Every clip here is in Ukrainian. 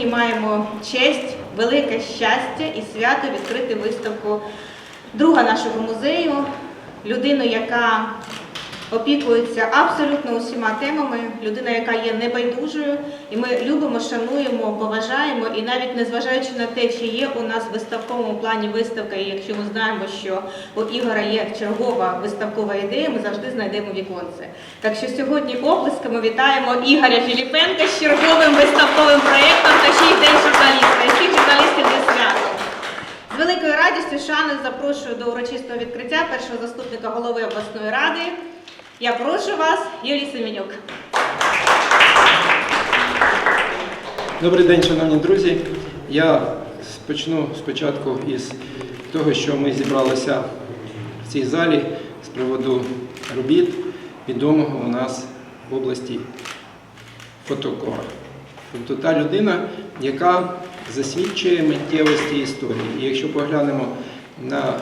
Сьогодні маємо честь, велике щастя і свято відкрити виставку друга нашого музею, людину, яка опікується абсолютно усіма темами, людина, яка є небайдужою, і ми любимо, шануємо, поважаємо, і навіть незважаючи на те, чи є у нас в виставковому плані виставка, і якщо ми знаємо, що у Ігора є чергова виставкова ідея, ми завжди знайдемо віконце. Так що сьогодні оплесками вітаємо Ігоря Філіпенка з черговим виставковим проєктом та ще й день журналіста. І всіх журналістів зі святом. З великою радістю шани запрошую до урочистого відкриття першого заступника голови обласної ради. Я прошу вас, Юрій Семенюк. Добрий день, шановні друзі. Я почну спочатку із того, що ми зібралися в цій залі з приводу робіт відомого у нас в області фотокора. Тобто та людина, яка засвідчує миттєвості історії. І якщо поглянемо на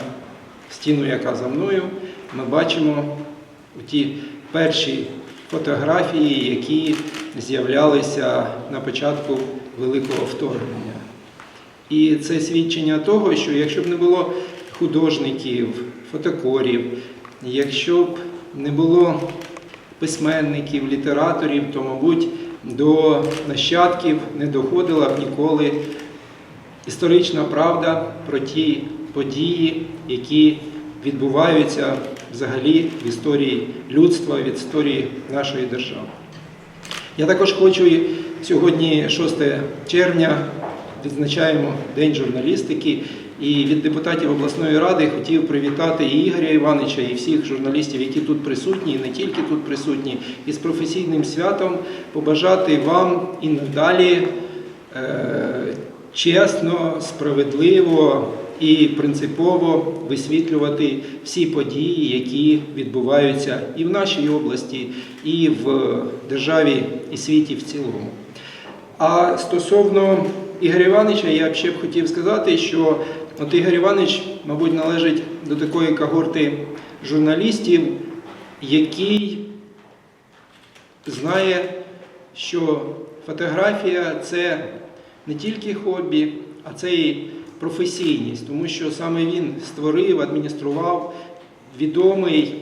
стіну, яка за мною, ми бачимо ті перші фотографії, які з'являлися на початку Великого вторгнення. І це свідчення того, що якщо б не було художників, фотокорів, якщо б не було письменників, літераторів, то, мабуть, до нащадків не доходила б ніколи історична правда про ті події, які відбуваються взагалі в історії людства, в історії нашої держави. Я також хочу сьогодні, 6 червня, відзначаємо День журналістики. І від депутатів обласної ради хотів привітати і Ігоря Івановича, і всіх журналістів, які тут присутні, і не тільки тут присутні, із професійним святом побажати вам і надалі е, чесно, справедливо і принципово висвітлювати всі події, які відбуваються і в нашій області, і в державі і світі в цілому. А стосовно Ігоря Івановича, я б ще б хотів сказати, що от Ігор Іванович, мабуть, належить до такої когорти журналістів, який знає, що фотографія це не тільки хобі, а це і професійність, тому що саме він створив, адміністрував відомий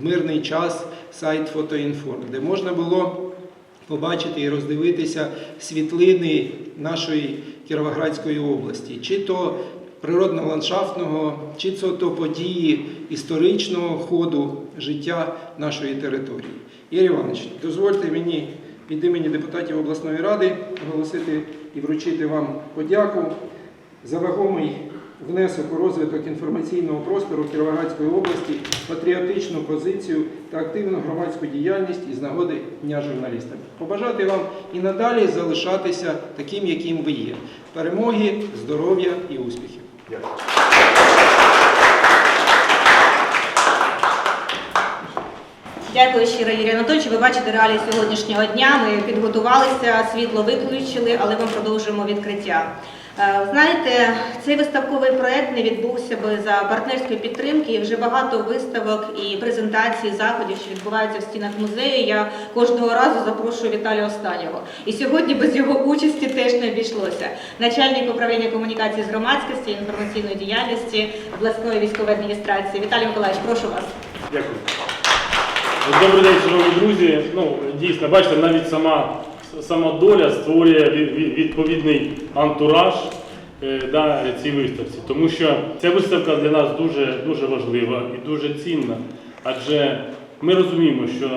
в мирний час сайт Фотоінформ, де можна було побачити і роздивитися світлини нашої Кіровоградської області, чи то природно-ландшафтного, чи то, то події історичного ходу життя нашої території. Ігор Іванович, дозвольте мені від імені депутатів обласної ради оголосити і вручити вам подяку за вагомий внесок у розвиток інформаційного простору Кіровоградської області, патріотичну позицію та активну громадську діяльність із нагоди Дня журналіста. Побажати вам і надалі залишатися таким, яким ви є. Перемоги, здоров'я і успіхів. Дякую щиро, Юрій Анатольович. Ви бачите реалії сьогоднішнього дня. Ми підготувалися, світло виключили, але ми продовжуємо відкриття. Е, Знаєте, цей виставковий проект не відбувся би за партнерської підтримки. Вже багато виставок і презентацій, заходів, що відбуваються в стінах музею. Я кожного разу запрошую Віталія Останнього. І сьогодні без його участі теж не обійшлося. Начальник управління комунікації з громадськості інформаційної діяльності обласної військової адміністрації. Віталій Миколаївич, прошу вас. Дякую. Добрий день, шановні друзі. Ну, дійсно, бачите, навіть сама, сама доля створює ві- ві- відповідний антураж е, да, цій виставці. Тому що ця виставка для нас дуже, дуже важлива і дуже цінна. Адже ми розуміємо, що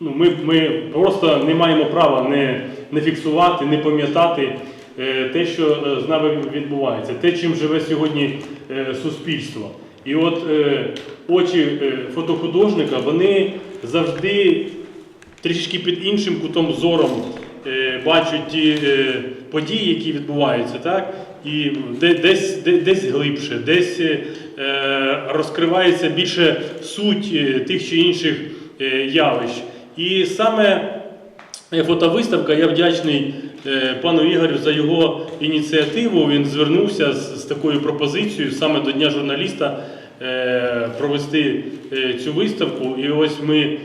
ну, ми, ми просто не маємо права не, не фіксувати, не пам'ятати е, те, що е, з нами відбувається, те, чим живе сьогодні суспільство. І от очі фотохудожника вони завжди трішки під іншим кутом зором е, бачать ті е, події, які відбуваються, так? І де, десь, де, десь глибше, десь е, розкривається більше суть тих чи інших явищ. І саме Фотовиставка, я вдячний пану Ігорю за його ініціативу. Він звернувся з, такою пропозицією саме до Дня журналіста провести цю виставку. І ось ми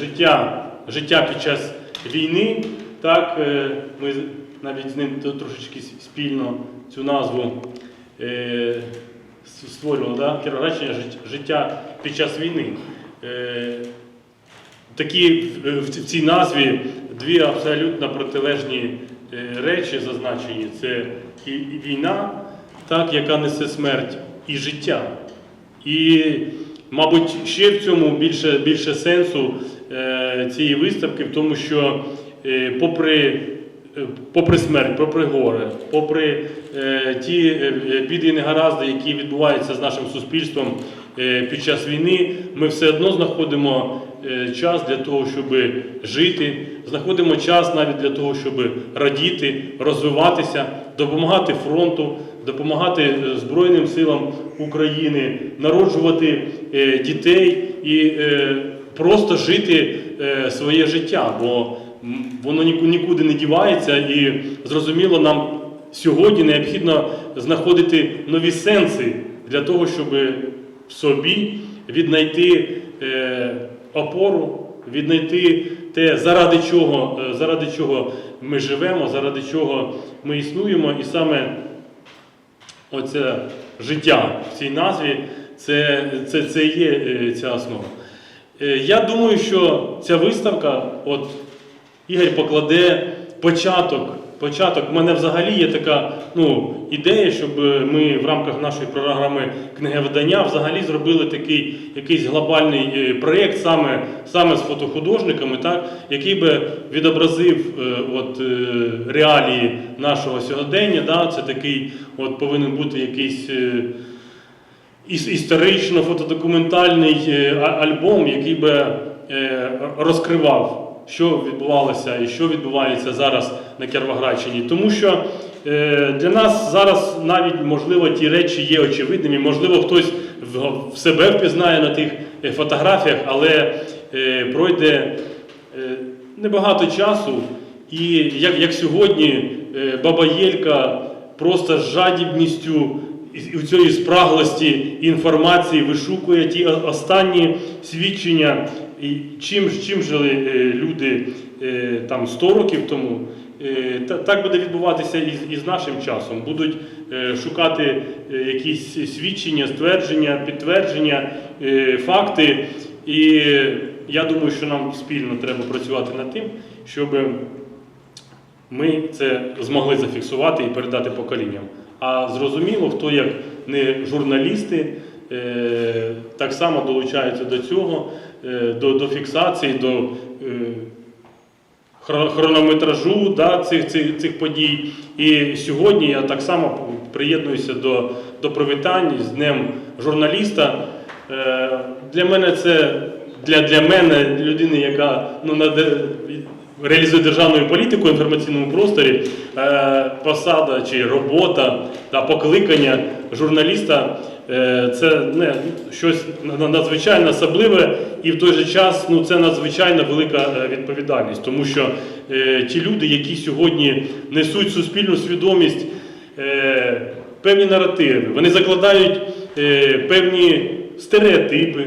життя, життя під час війни Так, е, ми навіть з ним трошечки спільно цю назву е, створювали, да? Кіровоградщина життя під час війни. Е, Такі в- цій назві дві абсолютно протилежні речі зазначені: це і війна, так, яка несе смерть, і життя. І, мабуть, ще в цьому більше, більше сенсу цієї виставки, в тому, що е, попри, е, попри смерть, попри горе, попри е, ті е, біди і негаразди, які відбуваються з нашим суспільством е, під час війни, ми все одно знаходимо е, час для того, щоб жити, знаходимо час навіть для того, щоб радіти, розвиватися, допомагати фронту, допомагати е, Збройним силам України, народжувати е, дітей і е, просто жити е, своє життя, бо воно нікуди не дівається, і зрозуміло, нам сьогодні необхідно знаходити нові сенси для того, щоб в собі віднайти е, опору, віднайти те, заради чого, е, заради чого ми живемо, заради чого ми існуємо, і саме оце життя в цій назві, це, це, це є ця основа. Е, Я думаю, що ця виставка, от Ігор покладе початок. Початок. У мене взагалі є така ну, ідея, щоб ми в рамках нашої програми книговидання взагалі зробили такий якийсь глобальний е, проєкт саме, саме з фотохудожниками, так, який би відобразив е, от, реалії нашого сьогодення. Да, це такий от, повинен бути якийсь. Іс- історично-фотодокументальний е, альбом, який би е, розкривав, що відбувалося і що відбувається зараз на Кіровоградщині. Тому що е, для нас зараз навіть можливо ті речі є очевидними, можливо, хтось в- себе впізнає на тих фотографіях, але пройде небагато часу. І як, як сьогодні Баба Єлька просто з жадібністю і у цієї спраглості інформації вишукує ті останні свідчення, чим, чим жили е, люди е, там 100 років тому. Е, Так буде відбуватися і з- нашим часом. Будуть шукати якісь свідчення, ствердження, підтвердження, факти. І я думаю, що нам спільно треба працювати над тим, щоб ми це змогли зафіксувати і передати поколінням. А зрозуміло, хто як не журналісти, е, так само долучаються до цього, е, до, до фіксації, до е, хронометражу да, цих, цих, цих подій. І сьогодні я так само приєднуюся до, до привітань з Днем журналіста. Для мене це для, для мене, людини, яка ну, реалізує державну політику в інформаційному просторі, е, посада чи робота та покликання журналіста е, це не щось на- надзвичайно особливе, і в той же час ну, це надзвичайно велика е, відповідальність, тому що ті люди, які сьогодні несуть суспільну свідомість, певні наративи, вони закладають певні стереотипи.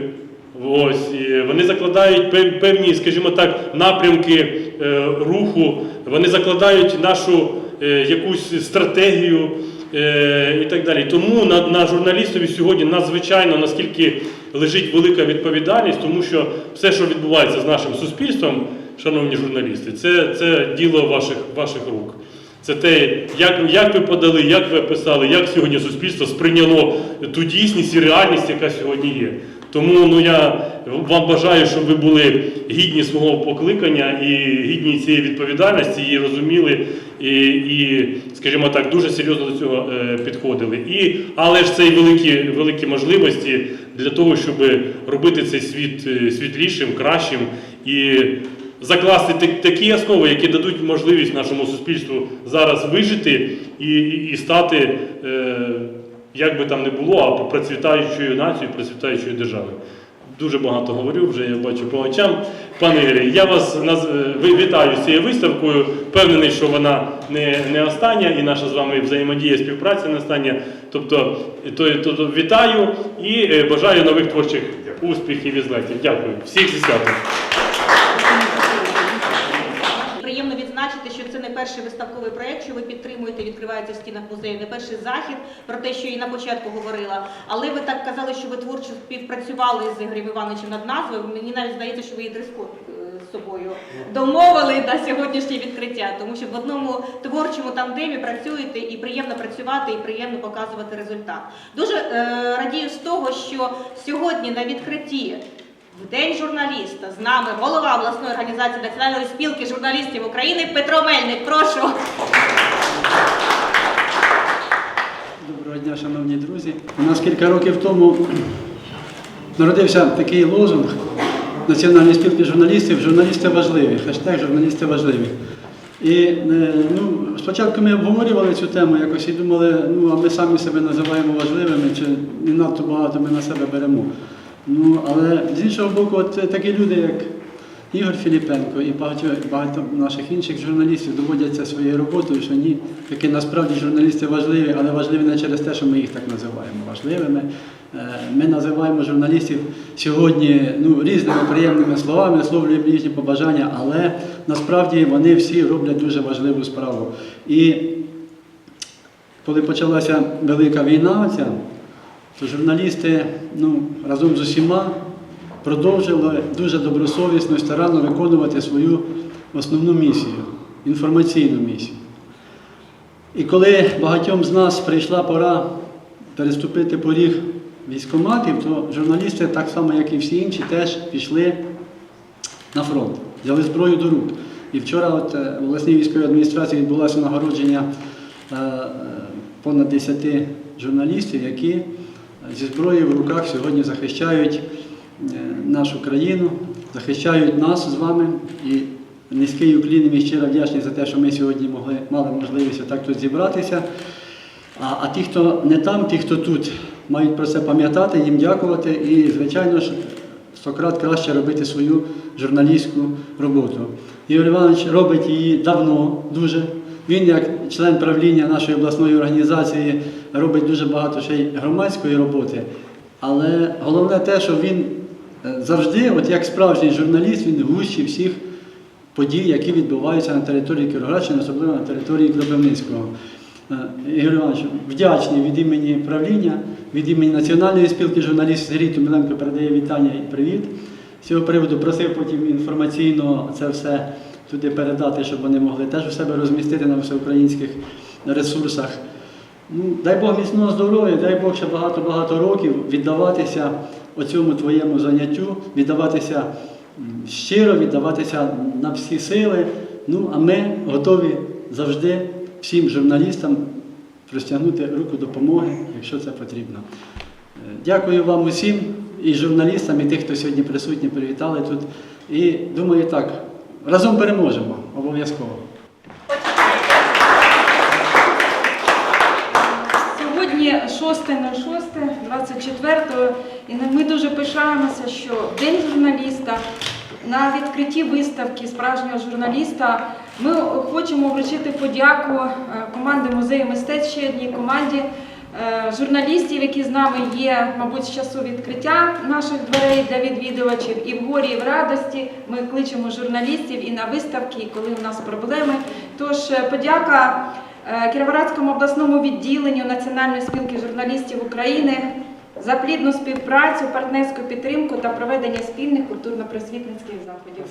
Ось, вони закладають пев- певні, скажімо так, напрямки е, руху, вони закладають нашу е, якусь стратегію е, і так далі. Тому на, на журналістові сьогодні надзвичайно наскільки лежить велика відповідальність, тому що все, що відбувається з нашим суспільством, шановні журналісти, це, це діло ваших, ваших рук. Це те, як, як ви подали, як ви описали, як сьогодні суспільство сприйняло ту дійсність і реальність, яка сьогодні є. Тому ну, я вам бажаю, щоб ви були гідні свого покликання і гідні цієї відповідальності, і розуміли, і, і скажімо так, дуже серйозно до цього е, підходили. І, але ж це і великі, великі можливості для того, щоб робити цей світ е, світлішим, кращим і закласти так- такі основи, які дадуть можливість нашому суспільству зараз вижити і, і, і стати, е, як би там не було, а процвітаючою нацією, процвітаючою державою. Дуже багато говорю, вже я бачу по очам. Пане Ігорі, я вас е, вітаю з цією виставкою. Впевнений, що вона не, не остання, і наша з вами взаємодія, співпраця не остання. Тобто, то, то, то вітаю і е, бажаю нових творчих успіхів і злетів. Дякую. Всіх зі святом. Перший виставковий проєкт, що ви підтримуєте, відкривається в стінах музею, не перший захід про те, що і на початку говорила. Але ви так казали, що ви творчо співпрацювали з Ігорем Івановичем над назвою. Мені навіть здається, що ви і дрес-код е, з собою домовили на сьогоднішнє відкриття, тому що в одному творчому тандемі працюєте і приємно працювати, і приємно показувати результат. Дуже е, радію з того, що сьогодні на відкритті. В День журналіста з нами голова обласної організації Національної спілки журналістів України Петро Мельник. Прошу. Доброго дня, шановні друзі. У нас кілька років тому народився такий лозунг Національної спілки журналістів Журналісти важливі. Хештег журналісти важливі. І е, ну, спочатку ми обговорювали цю тему якось і думали, ну а ми самі себе називаємо важливими, чи не надто багато ми на себе беремо. Ну, але з іншого боку, от такі люди, як Ігор Філіпенко і багато, багато наших інших журналістів доводяться своєю роботою, що ні, таки насправді журналісти важливі, але важливі не через те, що ми їх так називаємо важливими. Е, Ми називаємо журналістів сьогодні ну, різними приємними словами, висловлюємо їхні побажання, але насправді вони всі роблять дуже важливу справу. І коли почалася велика війна, ця, то журналісти ну, разом з усіма продовжили дуже добросовісно і старанно виконувати свою основну місію інформаційну місію. І коли багатьом з нас прийшла пора переступити поріг військоматів, то журналісти, так само як і всі інші, теж пішли на фронт, взяли зброю до рук. І вчора от, е, в обласній військовій адміністрації відбулося нагородження е, е, понад 10 журналістів, які е, зі зброєю в руках сьогодні захищають е, нашу країну, захищають нас з вами. І низький уклін і щиро вдячний за те, що ми сьогодні могли, мали можливість так тут зібратися. А, а ті, хто не там, ті, хто тут, мають про це пам'ятати, їм дякувати і, звичайно ж, стократ краще робити свою журналістську роботу. Ігор Іванович робить її давно дуже. Він, як член правління нашої обласної організації, робить дуже багато ще й громадської роботи. Але головне те, що він е, завжди, от як справжній журналіст, він в всіх подій, які відбуваються на території Кіровоградщини, особливо на території Кропивницького. Е, Ігор Іванович, вдячний від імені правління, від імені Національної спілки журналістів Сергій Тумиленко передає вітання і привіт. З цього приводу просив потім інформаційно це все туди передати, щоб вони могли теж у себе розмістити на всеукраїнських ресурсах. Ну, дай Бог міцного здоров'я, дай Бог ще багато-багато років віддаватися оцьому твоєму заняттю, віддаватися щиро, віддаватися на всі сили. Ну, а ми готові завжди всім журналістам простягнути руку допомоги, якщо це потрібно. Е, Дякую вам усім, і журналістам, і тих, хто сьогодні присутні, привітали тут. І думаю, так, разом переможемо обов'язково. Сьогодні 6.06, 24 і ми дуже пишаємося, що День журналіста на відкритті виставки справжнього журналіста ми хочемо вручити подяку е, команди музею мистецтв одній команді журналістів, які з нами є, мабуть, з часу відкриття наших дверей для відвідувачів. І в горі, і в радості ми кличемо журналістів і на виставки, і коли у нас проблеми. Тож е, подяка. Е, Кіровоградському обласному відділенню Національної спілки журналістів України за плідну співпрацю, партнерську підтримку та проведення спільних культурно-просвітницьких заходів.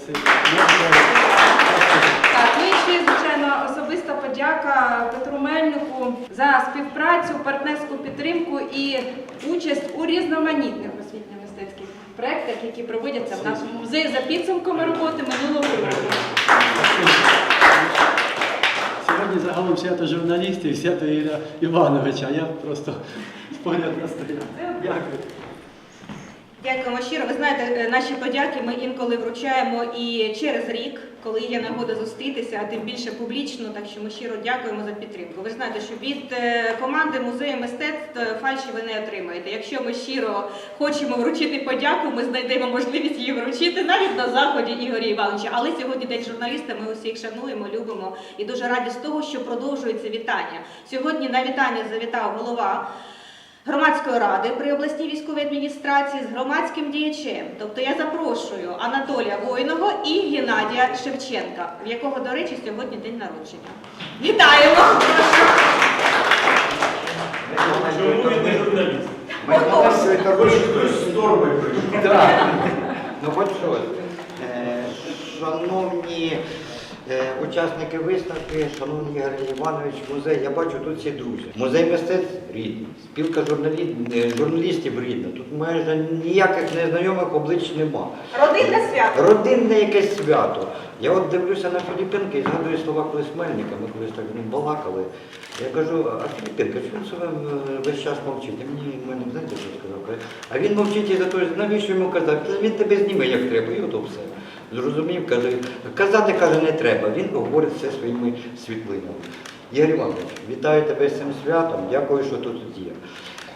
Так, ну і ще, звичайно, особиста подяка Петру Мельнику за співпрацю, партнерську підтримку і участь у різноманітних освітньо-мистецьких проєктах, які проводяться в нашому музеї за підсумками роботи минулого року. Сьогодні загалом свято журналістів, свято Ігоря Івановича. Я просто погляд настояв. Дякую. Дякуємо щиро. Ви знаєте, е, наші подяки ми інколи вручаємо і через рік, коли є нагода зустрітися, а тим більше публічно. Так що ми щиро дякуємо за підтримку. Ви знаєте, що від е, команди музею мистецтв е, фальші ви не отримаєте. Якщо ми щиро хочемо вручити подяку, ми знайдемо можливість її вручити навіть на заході Ігоря Івановича. Але сьогодні день журналіста. Ми усіх шануємо, любимо і дуже раді з того, що продовжується вітання. Сьогодні на вітання завітав голова. Громадської ради при обласній військовій адміністрації з громадським діячем. Тобто я запрошую Анатолія Воїного і Геннадія Шевченка, в якого, до речі, сьогодні день народження. Вітаємо! Чому він не журналіст? Ну хоч щось. Е, Шановні учасники виставки, шановний Ігор Іванович, музей, я бачу тут всі друзі. Музей мистецтв рідний, спілка е, журналістів рідна. Тут майже ніяких незнайомих облич нема. Родинне свято. Родинне якесь свято. Я от дивлюся на Філіпенка і згадую слова колись Мельника, ми колись так ним балакали. Я кажу, а Філіпенко, чому себе е, весь час мовчить? І мені Мельник, знаєте, що сказав? А він мовчить і за те, навіщо йому казати? Він тебе зніме, як треба, і ото все. Зрозумів, каже, казати, каже, не треба. Він говорить все своїми світлинами. Ігор Іванович, вітаю тебе з цим святом, дякую, що тут є.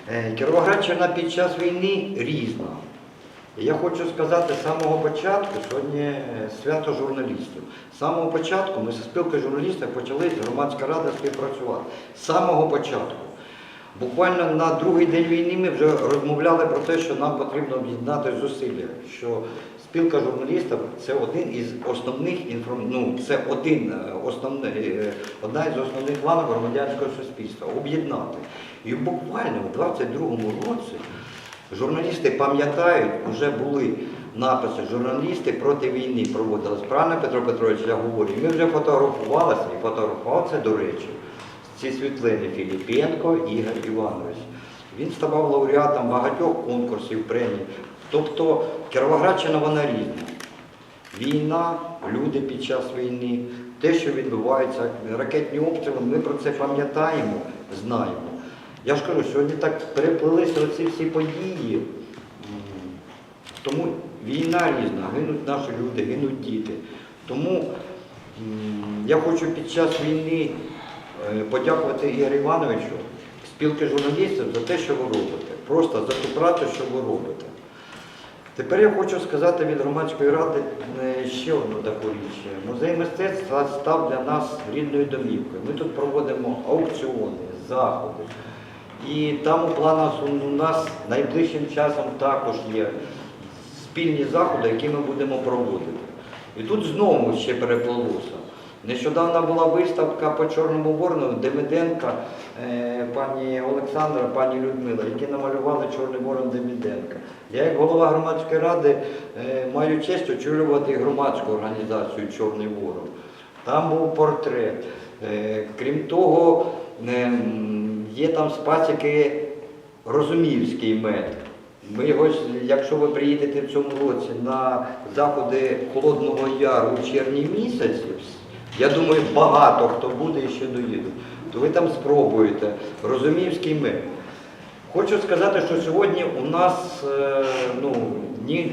Е, Кіровоградщина під час війни різна. Я хочу сказати з самого початку, сьогодні е, свято журналістів. З самого початку ми зі спілкою журналістів почали громадська рада співпрацювати. З самого початку. Буквально на другий день війни ми вже розмовляли про те, що нам потрібно об'єднати зусилля, що спілка журналістів це один із основних ну, це один е, основний, е, одна із основних ланок громадянського суспільства об'єднати. І буквально у 22-му році Журналісти пам'ятають, вже були написи, журналісти проти війни проводились. Правильно, Петро Петрович, я говорю, ми вже фотографувалися і фотографував це, до речі, ці світлини Філіпенко Ігор Іванович. Він ставав лауреатом багатьох конкурсів, премій. Тобто Кіровоградщина вона різна. Війна, люди під час війни, те, що відбувається, ракетні обстріли, ми про це пам'ятаємо, знаємо. Я ж кажу, сьогодні так переплилися оці всі події. Тому війна різна, гинуть наші люди, гинуть діти. Тому я хочу під час війни е, подякувати Ігорю Івановичу, спілки журналістів за те, що ви робите. Просто за ту працю, що ви робите. Тепер я хочу сказати від громадської ради ще одну таку річ. Музей мистецтва став для нас рідною домівкою. Ми тут проводимо аукціони, заходи. І там у планах у нас найближчим часом також є спільні заходи, які ми будемо проводити. І тут знову ще переплилося. Нещодавно була виставка по Чорному Ворону Демиденка, пані Олександра, пані Людмила, які намалювали Чорний Ворон Демиденка. Я як голова громадської ради е, маю честь очолювати громадську організацію Чорний Ворон. Там був портрет. Е, Крім того, е, є там з пасіки Розумівський мед. Ми його, якщо ви приїдете в цьому році на заходи Холодного Яру у червні місяці, я думаю, багато хто буде і ще доїдуть, то ви там спробуєте. Розумівський мед. Хочу сказати, що сьогодні у нас е, ну,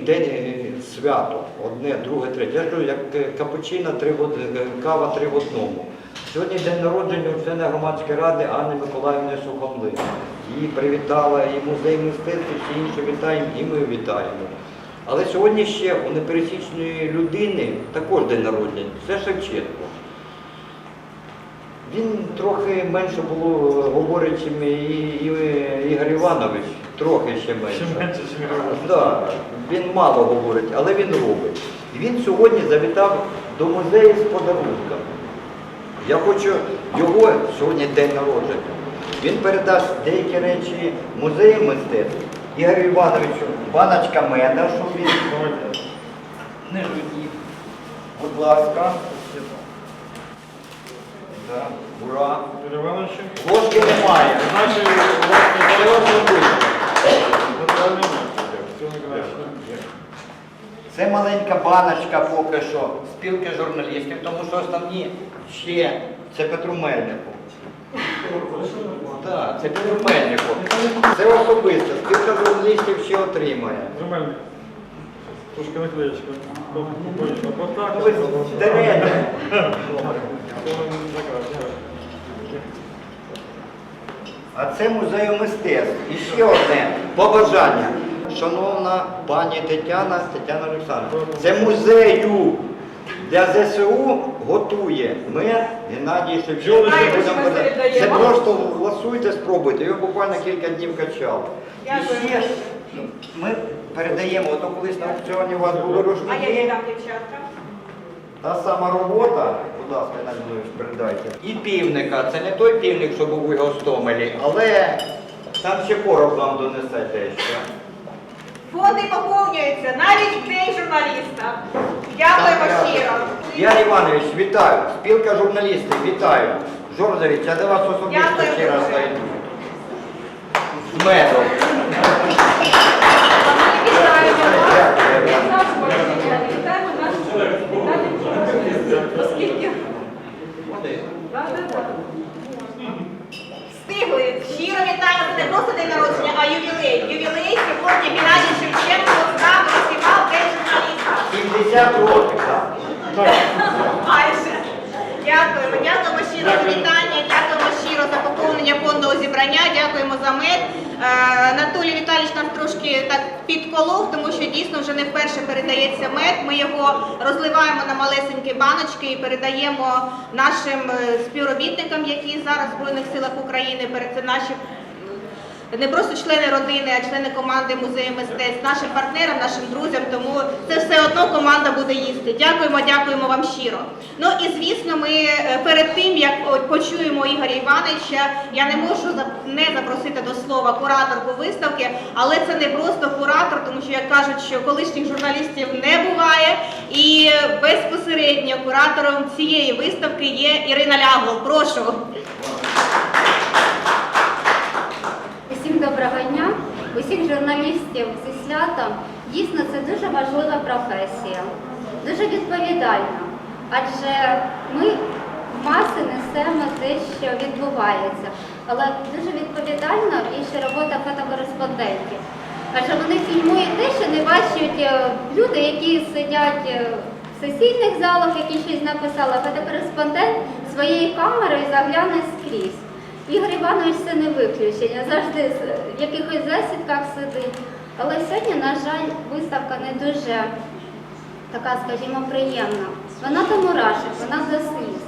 день е, свято, одне, друге, третє. Я кажу, як е, капучино, три в кава три в одному. Сьогодні день народження у члена громадської ради Анни Миколаївни Сухомли. Її привітала і музей мистецтв, і всі інші вітаємо, і ми вітаємо. Але сьогодні ще у непересічної людини також день народження. Це Шевченко. Він трохи менше було говорить, чим і, і, Ігор Іванович, трохи ще менше. Да, він мало говорить, але він робить. І він сьогодні завітав до музею з подарунками. Я хочу його сьогодні день народження. Він передасть деякі речі музею мистецтв. Ігорю Івановичу, баночка меда, щоб він не. Будь ласка. Да. Ура! Юрій Іванович, Ложки немає. наші Це особисто. Це маленька баночка поки що спілки журналістів, тому що основні ще це Петру Мельнику. Так, це Петру Мельнику. Це особисто. Спілка журналістів ще отримає. Нормально. Трошки наклеєчка. Отак. Дерете. А це музею мистецтв. І ще одне побажання. Шановна пані Тетяна, Тетяна Олександровна, це музею. для ЗСУ готує мер Геннадій Шевченко. Це просто голосуйте, спробуйте. Його буквально кілька днів качали. І ще ж, ну, ми передаємо, ото колись на аукціоні у вас були А я рушники. Та сама робота, будь ласка, Геннадій передайте. І півника. Це не той півник, що був у Гостомелі, але там ще короб вам донесе дещо. Фонди поповнюються навіть в день журналіста. Дякуємо щиро. Ігор Іванович, вітаю. Спілка журналістів, вітаю. Жорзович, я до вас особисто Дякую ще раз зайду. З медом. Вітаємо вас. Вітаємо наших вітаємо, оскільки Да-да-да. Встигли. Щиро вітаємо. Це не просто день народження, а ювілей. Ювілей сьогодні Геннадій Шевченко нам розсівав день журналіста. 70 років. так. Майже. Дякуємо. Дякуємо щиро за вітання, дякуємо щиро за поповнення фондового зібрання, дякуємо за мед. Анатолій Віталійович нас трошки так підколов, тому що дійсно вже не вперше передається мед. Ми його розливаємо на малесенькі баночки і передаємо нашим е, співробітникам, які зараз в Збройних силах України, перед наші не просто члени родини, а члени команди музею мистецтв, нашим партнерам, нашим друзям. Тому це все одно команда буде їсти. Дякуємо, дякуємо вам щиро. Ну і звісно, ми е, перед тим як почуємо Ігоря Івановича, я не можу не запросити до слова кураторку виставки, але це не просто куратор, тому що як кажуть, що колишніх журналістів не буває. І безпосередньо куратором цієї виставки є Ірина Лягол. Прошу. Усім доброго дня, усіх журналістів зі святом. Дійсно, це дуже важлива професія, дуже відповідальна. Адже ми в маси несемо те, що відбувається. Але дуже відповідальна і ще робота фотокореспондентів. Адже вони фільмують те, що не бачать е, люди, які сидять е, в сесійних залах, які щось написали. Фотокореспондент своєю камерою загляне скрізь. Ігор Іванович це не виключення, завжди якихось засідках сидить. Але сьогодні, на жаль, виставка не дуже така, скажімо, приємна. Вона до мурашок, вона до сліз.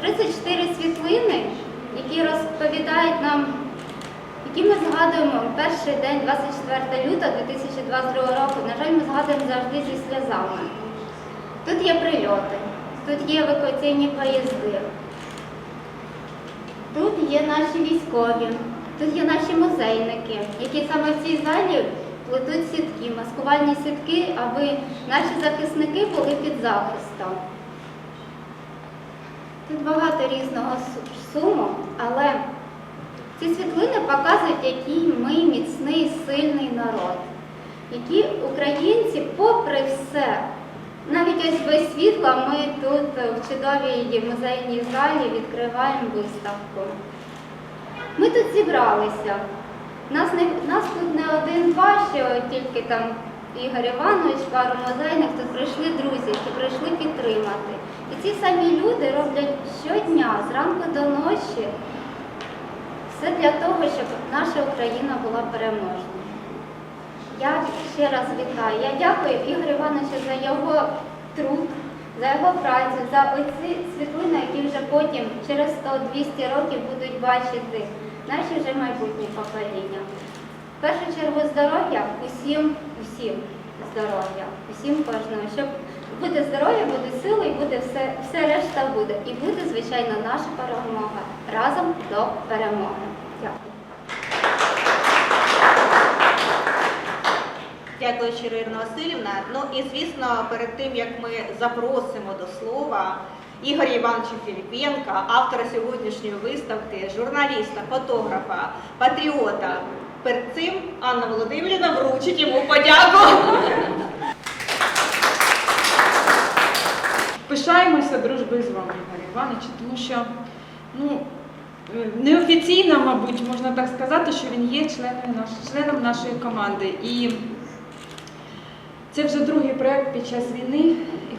34 світлини, які розповідають нам, які ми згадуємо перший день, 24 лютого 2022 року. На жаль, ми згадуємо завжди зі сльозами. Тут є прильоти, тут є евакуаційні поїзди. Тут є наші військові, тут є наші музейники, які саме в цій залі плетуть сітки, маскувальні сітки, аби наші захисники були під захистом. Тут багато різного суму, але ці світлини показують, який ми міцний, сильний народ, які українці, попри все, навіть ось без світла ми тут в чудовій музейній залі відкриваємо виставку. Ми тут зібралися. Нас, не, нас тут не один-два, що тільки там Ігор Іванович, пару музейних, тут прийшли друзі, які прийшли підтримати. І ці самі люди роблять щодня, зранку до ночі, все для того, щоб наша Україна була переможною. Я ще раз вітаю. Я дякую Ігорю Івановичу за його труд, за його працю, за оці світлини, які вже потім, через 100-200 років, будуть бачити наші вже майбутні покоління. В першу чергу здоров'я усім, усім здоров'я, усім кожному. Щоб буде здоров'я, буде сила і буде все, все решта буде. І буде, звичайно, наша перемога разом до перемоги. Дякую. Дякую Ірина Васильівна. Ну і звісно, перед тим як ми запросимо до слова Ігоря Івановича Філіпенка, автора сьогоднішньої виставки, журналіста, фотографа, патріота. Перед цим Анна Володимирівна вручить йому подяку. Пишаємося дружбою з вами, Ігор Іванович, тому що ну, е, неофіційно, мабуть, можна так сказати, що він є членом, членом нашої команди. І це вже другий проєкт під час війни,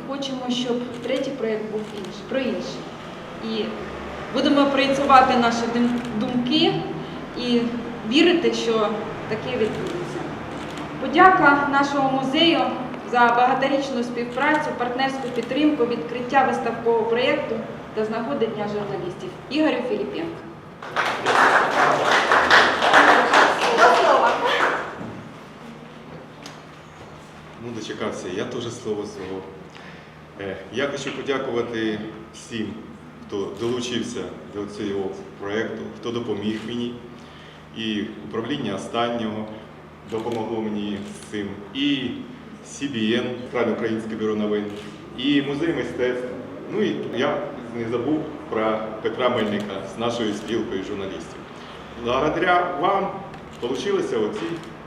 хочемо, щоб третій проєкт був інший, про інше. І будемо проєцувати наші думки і вірити, що таке відбудеться. Подяка нашому музею за багаторічну співпрацю, партнерську підтримку, відкриття виставкового проєкту та з нагоди Дня журналістів Ігорю Філіпенко. Ну, дочекався, я теж слово свого. Е, Я хочу подякувати всім, хто долучився до цього проєкту, хто допоміг мені. І управління останнього допомогло мені з цим. І CBN, Центральне Українське бюро новин, і музей мистецтв. Ну і я не забув про Петра Мельника з нашою спілкою журналістів. Благодаря вам вийшли оці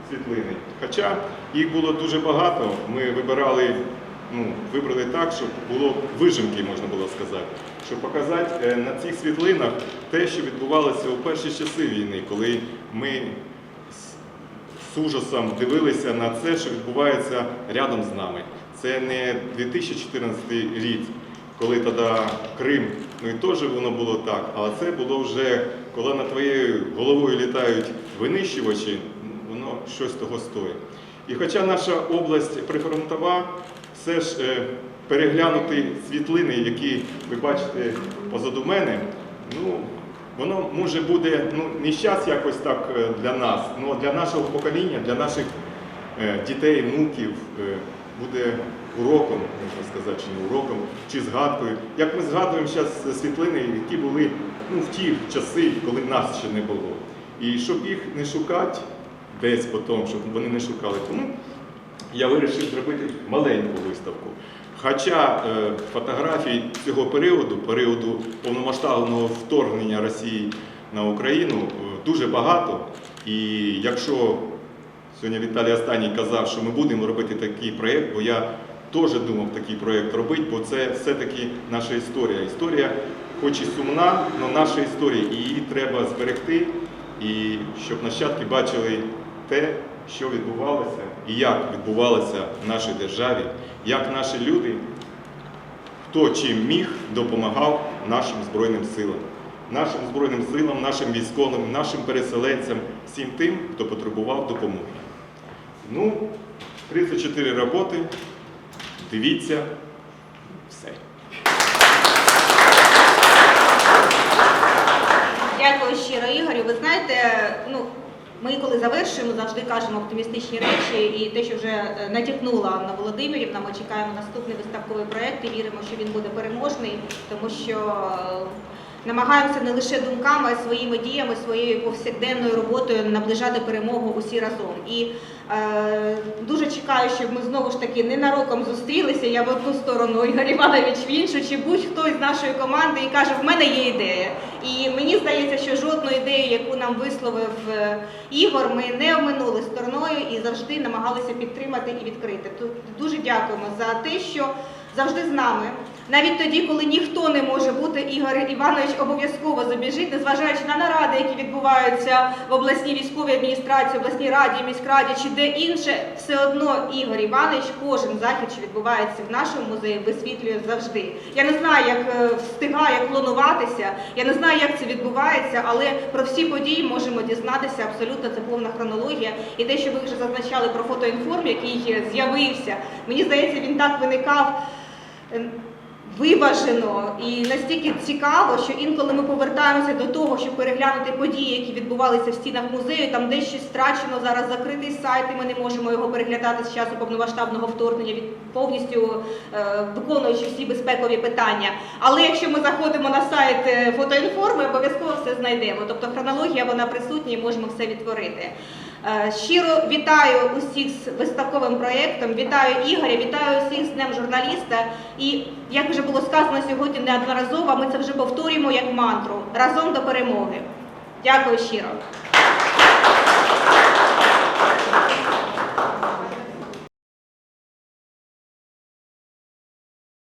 світлини. Хоча їх було дуже багато, ми вибирали, ну, вибрали так, щоб було вижимки, можна було сказати, щоб показати е, на цих світлинах те, що відбувалося у перші часи війни, коли ми з- ужасом дивилися на це, що відбувається рядом з нами. Це не 2014 рік, коли тоді Крим, ну і теж воно було так, але це було вже, коли над твоєю головою літають винищувачі, воно щось того стоїть. І хоча наша область прифронтова, все ж е, переглянути світлини, які ви бачите позаду мене, ну, воно може буде ну, не щас якось так е, для нас, але для нашого покоління, для наших е, дітей, внуків буде уроком, можна сказати, чи не уроком, чи згадкою. Як ми згадуємо зараз світлини, які були ну, в ті часи, коли нас ще не було. І щоб їх не шукати десь потім, щоб вони не шукали. Тому я вирішив зробити маленьку виставку. Хоча е, фотографій цього періоду, періоду повномасштабного вторгнення Росії на Україну, е, дуже багато. І якщо сьогодні Віталій Останній казав, що ми будемо робити такий проєкт, бо я теж думав такий проєкт робити, бо це все-таки наша історія. Історія, хоч і сумна, але наша історія, і її треба зберегти, і щоб нащадки бачили те, що відбувалося і як відбувалося в нашій державі, як наші люди, хто чим міг, допомагав нашим Збройним силам, нашим Збройним силам, нашим військовим, нашим переселенцям, всім тим, хто потребував допомоги. Ну, 34 роботи. Дивіться все. Дякую щиро, Ігорю. Ви знаєте, ну ми коли завершуємо, завжди кажемо оптимістичні речі, і те, що вже е, натякнула Анна Володимирівна, ми чекаємо наступний виставковий проект і віримо, що він буде переможний, тому що е, намагаємося не лише думками, а й своїми діями, своєю повсякденною роботою наближати перемогу усі разом. І е, дуже чекаю, щоб ми знову ж таки ненароком зустрілися. Я в одну сторону, Ігор Іванович в іншу, чи будь-хто із нашої команди і каже, в мене є ідея. І мені здається, що жодну ідею, яку нам висловив е, Ігор, ми не оминули стороною і завжди намагалися підтримати і відкрити. Тут дуже дякуємо за те, що завжди з нами. Навіть тоді, коли ніхто не може бути, Ігор Іванович обов'язково забіжить, незважаючи на наради, які відбуваються в обласній військовій адміністрації, обласній раді, міськраді чи де інше, все одно Ігор Іванович кожен захід, що відбувається в нашому музеї, висвітлює завжди. Я не знаю, як е, встигає клонуватися, я не знаю, як це відбувається, але про всі події можемо дізнатися абсолютно це повна хронологія. І те, що ви вже зазначали про фотоінформ, який е, з'явився, мені здається, він так виникав. Виважено і настільки цікаво, що інколи ми повертаємося до того, щоб переглянути події, які відбувалися в стінах музею. Там десь щось страчено, зараз закритий сайт, і ми не можемо його переглядати з часу повномасштабного вторгнення, від повністю е, виконуючи всі безпекові питання. Але якщо ми заходимо на сайт е, фотоінформи, обов'язково все знайдемо. Тобто хронологія вона присутня і можемо все відтворити. Е, Щиро вітаю усіх з виставковим проєктом, вітаю Ігоря, вітаю усіх з Днем журналіста. І як вже було сказано сьогодні неодноразово, ми це вже повторюємо як мантру разом до перемоги. Дякую щиро.